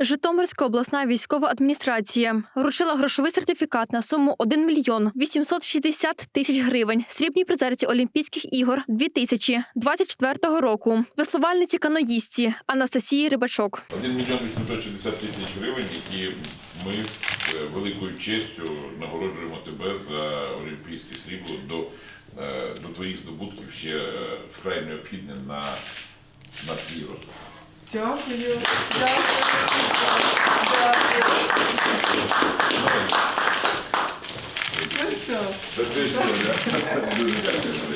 Житомирська обласна військова адміністрація вручила грошовий сертифікат на суму 1 мільйон 860 тисяч гривень срібній призерці Олімпійських ігор 2024 року. Веслувальниці каноїстці Анастасії Рибачок. 1 мільйон 860 тисяч гривень, які ми з е, великою честю нагороджуємо тебе за олімпійське срібло до, е, до твоїх здобутків ще е, вкрай необхідне на, на твій розвиток. Дякую.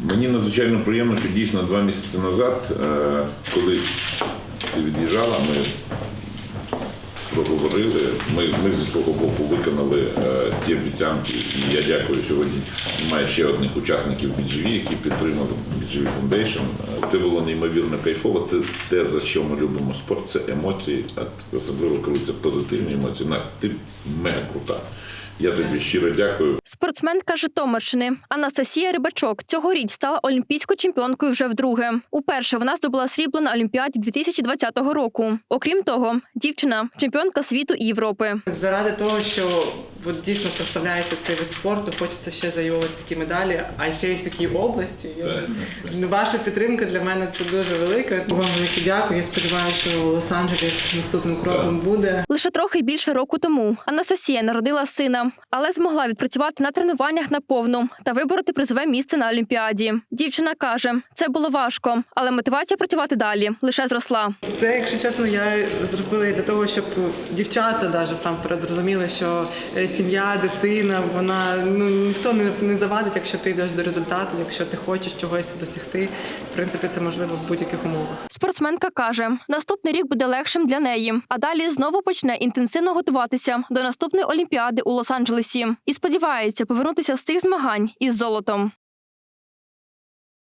Мені надзвичайно приємно, що дійсно два місяці назад, е, коли ти від'їжджала, ми проговорили. Ми, ми зі свого боку виконали е, ті обіцянки. І я дякую сьогодні. Маю ще одних учасників BGV, які підтримали BGV Foundation. Е, Це було неймовірно кайфово. Це те, за що ми любимо спорт, це емоції, особливо коли це позитивні емоції. Настя, ти мега крута. Я тобі щиро дякую. Спортсменка Житомирщини Анастасія Рибачок цьогоріч стала олімпійською чемпіонкою вже вдруге. Уперше вона здобула срібло на Олімпіаді 2020 року. Окрім того, дівчина чемпіонка світу і Європи. Заради того, що от дійсно проставляється цей вид спорту, хочеться ще завоювати такі медалі, а ще й в такій області. Я- Ваша підтримка для мене це дуже велика. Вам велике дякую. Я сподіваюся, що Лос-Анджелес наступним кроком буде. Лише трохи більше року тому Анастасія народила сина, але змогла відпрацювати на тренуваннях наповну та вибороти призове місце на Олімпіаді. Дівчина каже, це було важко, але мотивація працювати далі лише зросла. Це, якщо чесно, я зробила для того, щоб дівчата навіть всамперед зрозуміли, що е, сім'я, дитина, вона ну ніхто не, не завадить, якщо ти йдеш до результату, якщо ти хочеш чогось досягти. В принципі, це можливо в будь-яких умовах. Спортсменка каже, наступний рік буде легшим для неї, а далі знову почне інтенсивно готуватися до наступної олімпіади у Лос-Анджелесі і сподівається повернутися з цих змагань із золотом.